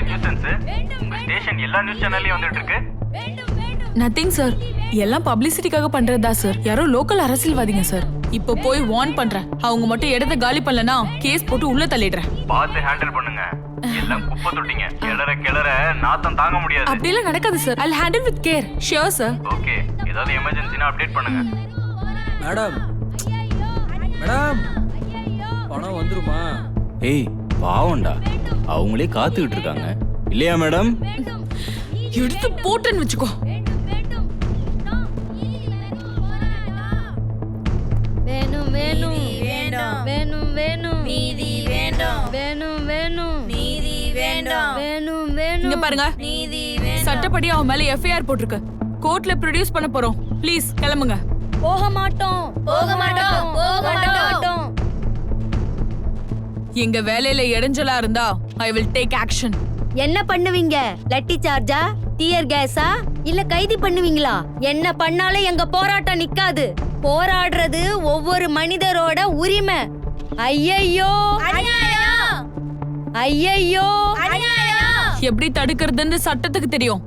இது நியூசன்ஸ் உங்க ஸ்டேஷன் எல்லா நியூஸ் சேனல்லையும் வந்துட்டு இருக்கு. நத்திங் சார் எல்லாம் பப்ளிசிட்டிக்காக பண்றதா சார் யாரோ லோக்கல் அரசியல்வாதிங்க சார் இப்போ போய் வார்ன் பண்றேன். அவங்க மட்டும் இடத்த காலி பண்ணலனா கேஸ் போட்டு உள்ள தள்ளிடுறேன். பார்த்து ஹேண்டில் பண்ணுங்க. எல்லாம் குப்பை தொட்டிங்க. கிளற கிளற நாத்தம் தாங்க முடியாது. அப்படியெல்லாம் நடக்காது sir I handle with care sure sir okay ஏதாவது எமர்ஜென்சினா அப்டேட் பண்ணுங்க. மேடம் மேடம் பணம் வந்துருமா? ஏய் பாவம்டா. அவங்களே காத்துக்கிட்டு இருக்காங்க இல்லையா மேடம்? எடுத்து போட்டுன்னு வச்சுக்கோ. வேணும் வேணும். வேண்டாம் வேணும். வேணும் நீதி வேண்டாம் வேணும் வேணும். நீதி வேண்டாம் வேணும் வேணும். இங்க பாருங்க. நீதி சட்டப்படி அவன் மேல எஃப்ஐஆர் போட்டிருக்கு. கோர்ட்ல ப்ரொடியூஸ் பண்ண போறோம். ப்ளீஸ் கிளம்புங்க. போக மாட்டோம். போக மாட்டோம். போக மாட்டோம். எங்க வேலையில இடைஞ்சலா இருந்தா ஐ வில் டேக் ஆக்ஷன் என்ன பண்ணுவீங்க? லட்டி சார்ஜா? டியர் கேஸா? இல்ல கைது பண்ணுவீங்களா? என்ன பண்ணாலும் எங்க போராட்டம் நிக்காது. போராடுறது ஒவ்வொரு மனிதரோட உரிமை. ஐயையோ! ஐயையோ! எப்படி தடுக்கிறதுன்னு சட்டத்துக்கு தெரியும்.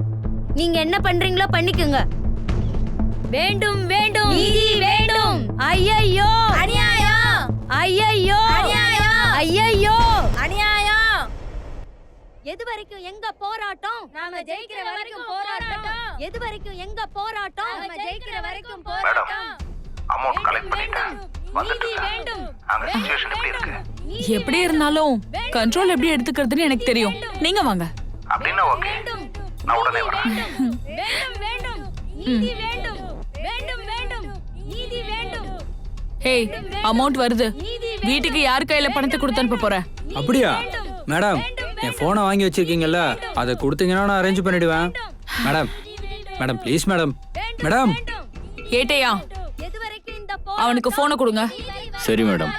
நீங்க என்ன பண்றீங்களோ பண்ணிக்கோங்க. வேண்டும் வேண்டும். நீதி வேண்டும். ஐயையோ! அநியாயம். ஐயையோ! ஐயையோ அநியாயம். எது வரைக்கும் எங்க போராட்டம்? நாம ஜெயிக்கிற வரைக்கும் போராட்டம். எது வரைக்கும் எங்க போராட்டம்? நாம ஜெயிக்கிற வரைக்கும் போராட்டம். அமௌண்ட் கலெக்ட் பண்ணிட்டேன் வந்துட்டு இருக்கேன். அங்க சுச்சுவேஷன் எப்படி இருக்கு? எப்படி இருந்தாலும் கண்ட்ரோல் எப்படி எடுத்துக்கிறதுன்னு எனக்கு தெரியும். நீங்க வாங்க. அப்படின்னா ஓகே. நான் உடனே வரேன். வேண்டும். வேண்டும் நீதி வேண்டும். வேண்டும் வேண்டும். நீதி வேண்டும். ஹேய் அமௌண்ட் வருது. வீட்டுக்கு யார் கையில பணத்தை கொடுத்து அனுப்ப போற? அப்படியா? மேடம் என் ஃபோனை வாங்கி வச்சிருக்கீங்கல்ல அதை கொடுத்தீங்கன்னா நான் அரேஞ்ச் பண்ணிடுவேன். Madam madam please madam. Madam. கேட்டையா? எது வரைக்கும் இந்த அவனுக்கு போனை கொடுங்க. சரி madam.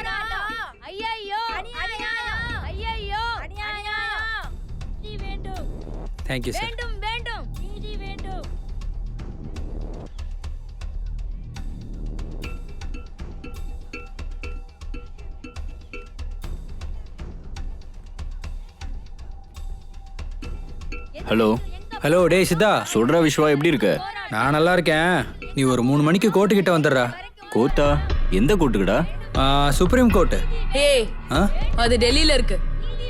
Thank you sir hello. Hello டேய் சித்தா. சொல்றா விஸ்வா எப்படி இருக்க? நான் நல்லா இருக்கேன். நீ ஒரு மூணு மணிக்கு கோர்ட்டு கிட்ட வந்துடுறா. கோத்தா எந்த கோட்டுக்குடா ஆ, சுப்ரீம் கோர்ட்டு. ஏய் ஆ? அது டெல்லியில இருக்கு.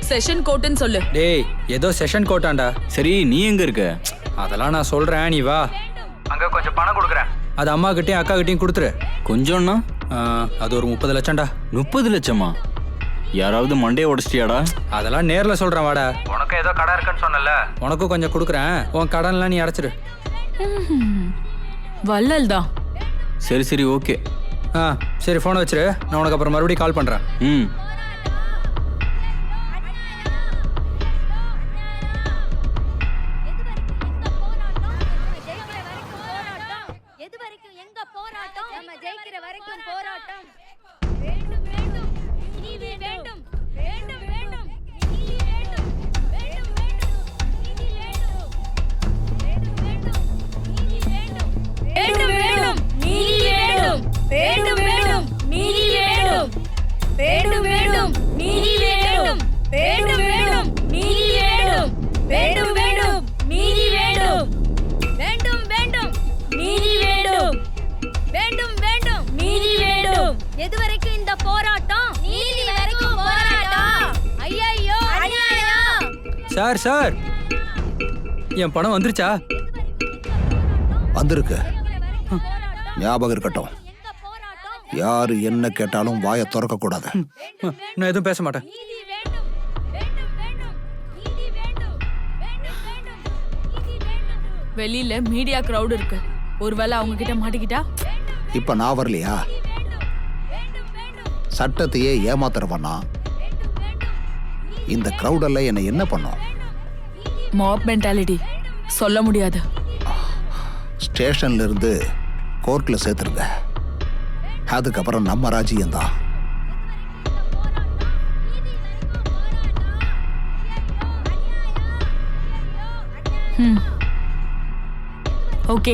செஷன் கோர்ட்டுன்னு சொல்லு. டேய் ஏதோ செஷன் கோர்ட்டாண்டா சரி நீ எங்க இருக்க? அதெல்லாம் நான் சொல்றேன் நீ வா. அங்க கொஞ்சம் பணம் கொடுக்குறேன். அது அம்மா கிட்டயும் அக்கா கிட்டயும் கொடுத்துரு. கொஞ்சம்னா? அது ஒரு முப்பது லட்சம்டா. முப்பது லட்சமா? யாராவது மண்டையை உடச்சிட்டியாடா? அதெல்லாம் நேர்ல சொல்றேன் வாடா. உனக்கு ஏதோ கடை இருக்குன்னு சொன்னல உனக்கும் கொஞ்சம் கொடுக்குறேன். உன் கடன்லாம் நீ அடைச்சிரு. வள்ளல் தான். சரி சரி ஓகே. ஆ சரி ஃபோனை வச்சிரு. நான் உனக்கு அப்புறம் மறுபடியும் கால் பண்றேன். ம். Sir sir. என் பணம் வந்துருச்சா? வந்திருக்கு. ஞாபகம் இருக்கட்டும். யாரு என்ன கேட்டாலும் வாயை திறக்க கூடாது நான் எதுவும் பேச மாட்டேன். வெளியில மீடியா கிரவுட் இருக்கு. ஒருவேளை அவங்க கிட்ட மாட்டிக்கிட்டா? இப்ப நான் வரலையா? சட்டத்தையே ஏமாத்துறவனா? இந்த கிரௌடெல்லாம் என்னை என்ன பண்ணும்? மாப் மென்டாலிட்டி சொல்ல முடியாது. ஸ்டேஷன்ல இருந்து கோர்ட்ல சேர்த்துருங்க அதுக்கப்புறம் நம்ம ராஜ்யம்தான் ம் okay.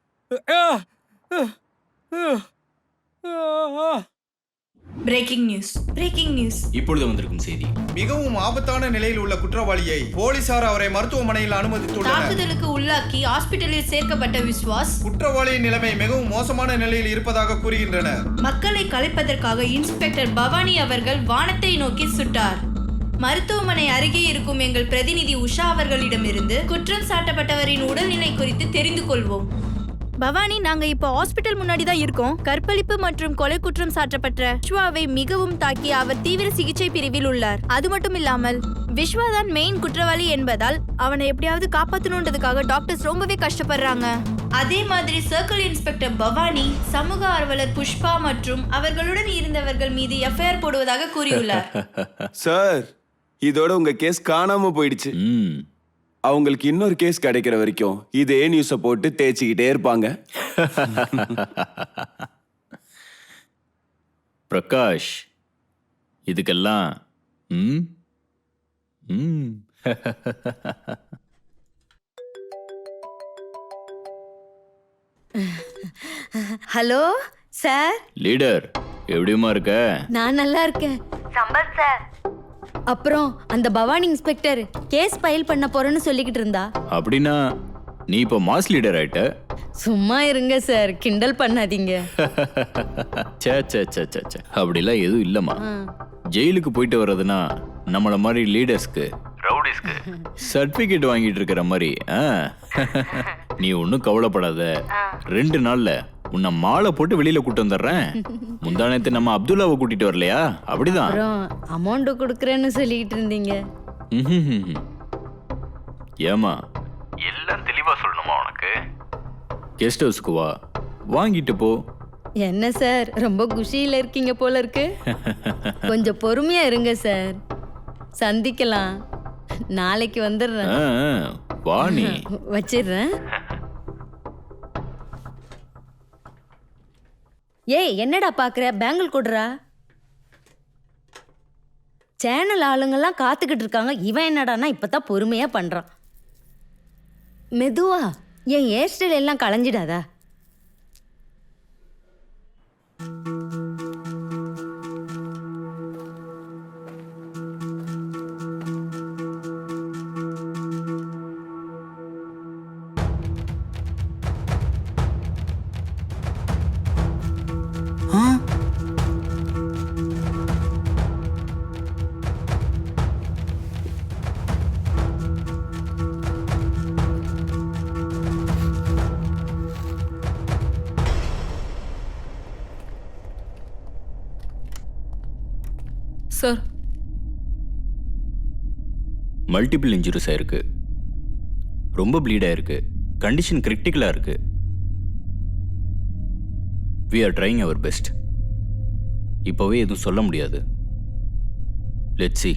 Breaking news breaking news இப்பொழுது வந்திருக்கும் செய்தி. மிகவும் ஆபத்தான நிலையில் உள்ள குற்றவாளியை போலீசார் அவரை மருத்துவமனையில் அனுமதித்துள்ளனர். தாக்குதலுக்கு உள்ளாக்கி ஹாஸ்பிட்டலில் சேர்க்கப்பட்ட விஸ்வாஸ். குற்றவாளியின் நிலைமை மிகவும் மோசமான நிலையில் இருப்பதாக கூறுகின்றனர். மக்களை கலைப்பதற்காக இன்ஸ்பெக்டர் பவானி அவர்கள் வானத்தை நோக்கி சுட்டார். மருத்துவமனை அருகே இருக்கும் எங்கள் பிரதிநிதி உஷா அவர்களிடமிருந்து குற்றம் சாட்டப்பட்டவரின் உடல்நிலை குறித்து தெரிந்து கொள்வோம். பவானி நாங்க இப்போ ஹாஸ்பிட்டல் முன்னாடி தான் இருக்கோம். கற்பழிப்பு மற்றும் கொலை குற்றம் சாட்டப்பட்ட விஸ்வாவை மிகவும் தாக்கி அவர் தீவிர சிகிச்சை பிரிவில் உள்ளார். அது மட்டும் இல்லாமல் விஸ்வா தான் மெயின் குற்றவாளி என்பதால் அவனை எப்படியாவது காப்பாத்தணுன்றதுக்காக டாக்டர்ஸ் ரொம்பவே கஷ்டப்படுறாங்க. அதே மாதிரி சர்க்கிள் இன்ஸ்பெக்டர் பவானி சமூக ஆர்வலர் புஷ்பா மற்றும் அவர்களுடன் இருந்தவர்கள் மீது எஃப்ஐஆர் போடுவதாக கூறியுள்ளார். சார் இதோட உங்க கேஸ் காணாம போயிடுச்சு. அவங்களுக்கு இன்னொரு கேஸ் கிடைக்கிற வரைக்கும் இதே நியூஸை போட்டு தேய்ச்சிக்கிட்டே இருப்பாங்க. பிரகாஷ் இதுக்கெல்லாம் ம்? ம். Hello sir? லீடர் எப்படிமா இருக்க? நான் நல்லா இருக்கேன். சம்பத் சார் அப்புறம் அந்த பவானி இன்ஸ்பெக்டர் கேஸ் ஃபைல் பண்ண போறேன்னு சொல்லிக்கிட்டு இருந்தா? அப்படின்னா நீ இப்போ மாஸ் லீடர் ஆயிட்ட? சும்மா இருங்க சார் கிண்டல் பண்ணாதீங்க. சே சே சே சே சே அப்படிலாம் எதுவும் இல்லைம்மா. ஜெயிலுக்கு போயிட்டு வர்றதுனா நம்மள மாதிரி லீடர்ஸ்க்கு. ரவுடிஸ்க்கு. சர்டிபிகேட் வாங்கிட்டு இருக்கிற மாதிரி ஆ? நீ ஒன்றும் கவலைப்படாத. ரெண்டு நாள்ல உன்னை மாலை போட்டு வெளியில கூட்டு வந்துடுறேன். முந்தானத்து நம்ம அப்துல்லாவை கூட்டிட்டு வரலையா? அப்படிதான். அப்புறம் அமௌண்ட் கொடுக்குறேன்னு சொல்லிக்கிட்டு இருந்தீங்க. ம்ஹும்ஹும். ஏமா எல்லாம் தெளிவா சொல்லணுமா உனக்கு? கெஸ்ட் ஹவுஸ்க்கு வா. வாங்கிட்டு போ. என்ன சார்? ரொம்ப குஷியில இருக்கீங்க போல இருக்கு. கொஞ்சம் பொறுமையா இருங்க சார். சந்திக்கலாம். நாளைக்கு வந்துடுறேன். ஆ, ஆ, வா நீ. வச்சிடுறேன். ஏய் என்னடா பார்க்குற பேங்கிள் கொடுறா? சேனல் ஆளுங்கெல்லாம் காத்துக்கிட்டு இருக்காங்க. இவன் என்னடான்னா இப்பதான் பொறுமையாக பண்ணுறான் மெதுவா என் ஹேர் ஸ்டைல் எல்லாம் களைஞ்சிடாதா? சார். மல்டிபிள் இன்ஜுரிஸ் ஆயிருக்கு. ரொம்ப ப்ளீட் ஆயிருக்கு. கண்டிஷன் கிரிட்டிக்கலாக இருக்கு. We are trying our best இப்போவே எதுவும் சொல்ல முடியாது. லெட் சி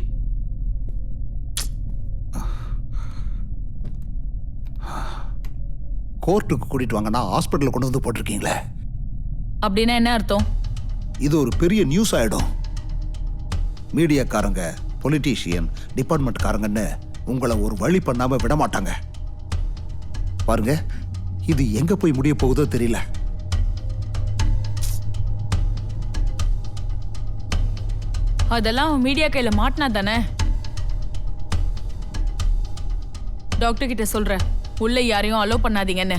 கோர்ட்டுக்கு கூட்டிட்டு வாங்கன்னா ஹாஸ்பிட்டலில் கொண்டு வந்து போட்டிருக்கீங்களே? அப்படின்னா என்ன அர்த்தம்? இது ஒரு பெரிய நியூஸ் ஆயிடும். மீடியாக்காரங்க பொலிட்டீஷியன் டிபார்ட்மெண்ட்காரங்கன்னு உங்களை ஒரு வழி பண்ணாம விட மாட்டாங்க பாருங்க இது எங்க போய் முடிய போகுதோ தெரியல. அதெல்லாம் அவன் மீடியா கையில மாட்டினா தானே? டாக்டர் கிட்ட சொல்றேன் உள்ள யாரையும் அலோ பண்ணாதீங்கன்னு.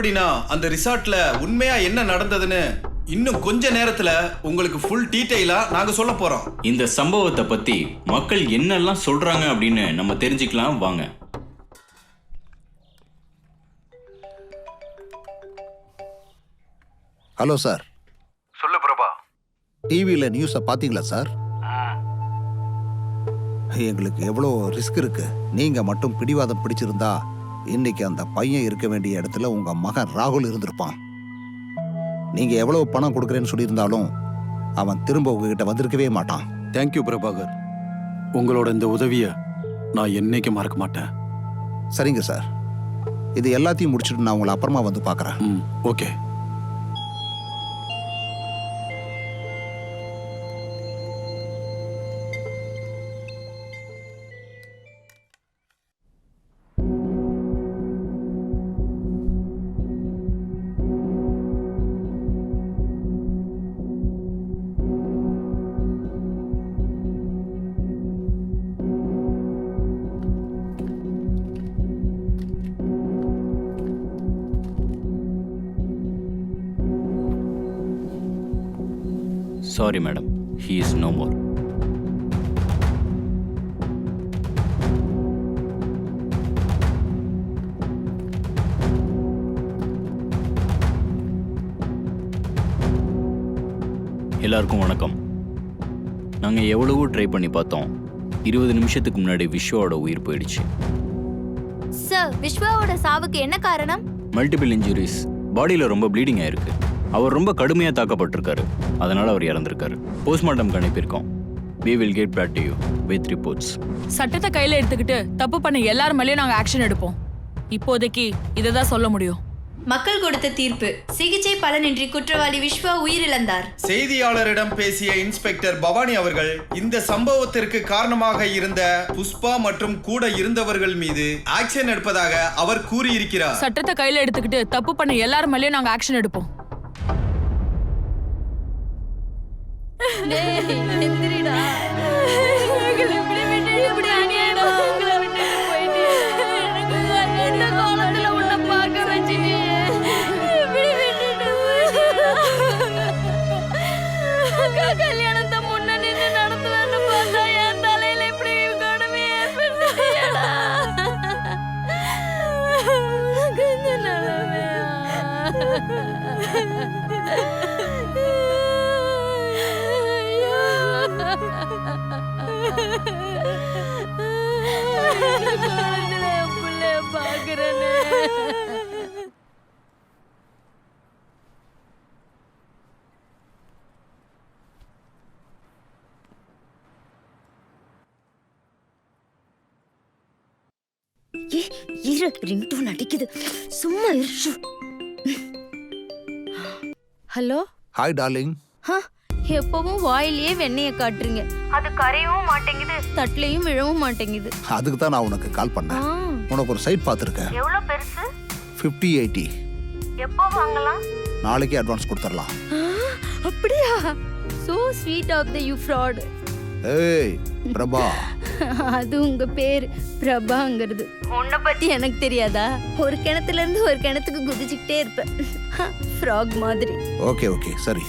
அப்படின்னா அந்த ரிசார்ட்ல உண்மையா என்ன நடந்ததுன்னு இன்னும் கொஞ்ச நேரத்துல உங்களுக்கு ஃபுல் டீட்டெயிலா நாங்க சொல்ல போறோம். இந்த சம்பவத்தை பற்றி மக்கள் என்னெல்லாம் சொல்கிறாங்க அப்படின்னு நம்ம தெரிஞ்சுக்கலாம் வாங்க. Hello sir. சொல்லு பிரபா. டிவியில் நியூஸை பார்த்தீங்களா சார்? எங்களுக்கு எவ்வளோ ரிஸ்க் இருக்கு. நீங்க மட்டும் பிடிவாதம் பிடிச்சிருந்தா இன்னைக்கு அந்த பையன் இருக்க வேண்டிய இடத்துல உங்க மகன் ராகுல் இருந்திருப்பான். நீங்க எவ்வளவு பணம் கொடுக்குறேன்னு சொல்லியிருந்தாலும் அவன் திரும்ப உங்ககிட்ட வந்திருக்கவே மாட்டான். Thank you Prabhakar. உங்களோட இந்த உதவியை நான் என்னைக்கு மறக்க மாட்டேன். சரிங்க சார். இது எல்லாத்தையும் முடிச்சுட்டு நான் உங்களை அப்புறமா வந்து பார்க்குறேன். Okay. Sorry madam he is no more எல்லாருக்கும் வணக்கம். நாங்கள் எவ்வளவோ ட்ரை பண்ணி பார்த்தோம். இருபது நிமிஷத்துக்கு முன்னாடி விஸ்வாவோட உயிர் போயிடுச்சு. சார் விஸ்வாவோட சாவுக்கு என்ன காரணம்? மல்டிபிள் இன்ஜுரிஸ் பாடியில் ரொம்ப ப்ளீடிங் ஆயிருக்கு. அவர் ரொம்ப கடுமையாக தாக்கப்பட்டிருக்காரு. அதனால அவர் இறந்திருக்காரு. போஸ்ட்மார்ட்டம் அனுப்பியிருக்கோம் we will get back to you with reports. சட்டத்தை கையில எடுத்துக்கிட்டு தப்பு பண்ண எல்லார் மேலயும் நாங்க ஆக்ஷன் எடுப்போம். இப்போதைக்கு இதை தான் சொல்ல முடியும். மக்கள் கொடுத்த தீர்ப்பு. சிகிச்சை பலனின்றி குற்றவாளி விஸ்வா உயிரிழந்தார். செய்தியாளரிடம் பேசிய இன்ஸ்பெக்டர் பவானி அவர்கள் இந்த சம்பவத்திற்கு காரணமாக இருந்த புஷ்பா மற்றும் கூட இருந்தவர்கள் மீது ஆக்ஷன் எடுப்பதாக அவர் கூறியிருக்கிறார். சட்டத்தை கையில எடுத்துக்கிட்டு தப்பு பண்ண எல்லார் மேலயும் நாங்க ஆக்ஷன் எடுப்போம். எந்திரிடா. ஏ இரு ரிங்டோன் அடிக்குது. சும்மா இரு. ஹலோ? ஹாய் டார்லிங் ஹ, எப்பவும் வாயிலேயே வெண்ணெய காட்டுறீங்க. அது கரையவும் மாட்டேங்குது தட்டுலையும் விழவும் மாட்டேங்குது. அதுக்கு தான் நான் உனக்கு கால் பண்ணேன். உனக்கு ஒரு சைட் பார்த்துருக்கேன். எவ்வளவு பெருசு? ஃபிஃப்டி எயிட்டி எப்போ வாங்கலாம். நாளைக்கே அட்வான்ஸ் கொடுத்துடலாம். ஆ, அப்படியா? So sweet of the you fraud ஏய் பிரபா. அது உங்க பேர் பிரபாங்கிறது. உன்னை பத்தி எனக்கு தெரியாதா? ஒரு கிணத்துல இருந்து ஒரு கிணத்துக்கு குதிச்சுக்கிட்டே இருப்பேன். ஃப்ராக் மாதிரி. ஓகே ஓகே சரி.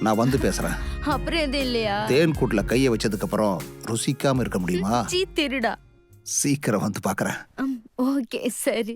நான் வந்து பேசுறேன். அப்புறம் எதுவும் இல்லையா? தேன் கூட்டில் கையை வச்சதுக்கு அப்புறம் ருசிக்காம இருக்க முடியுமா? சீ திருடா. சீக்கிரம் வந்து பார்க்கறேன் ஓகே சரி.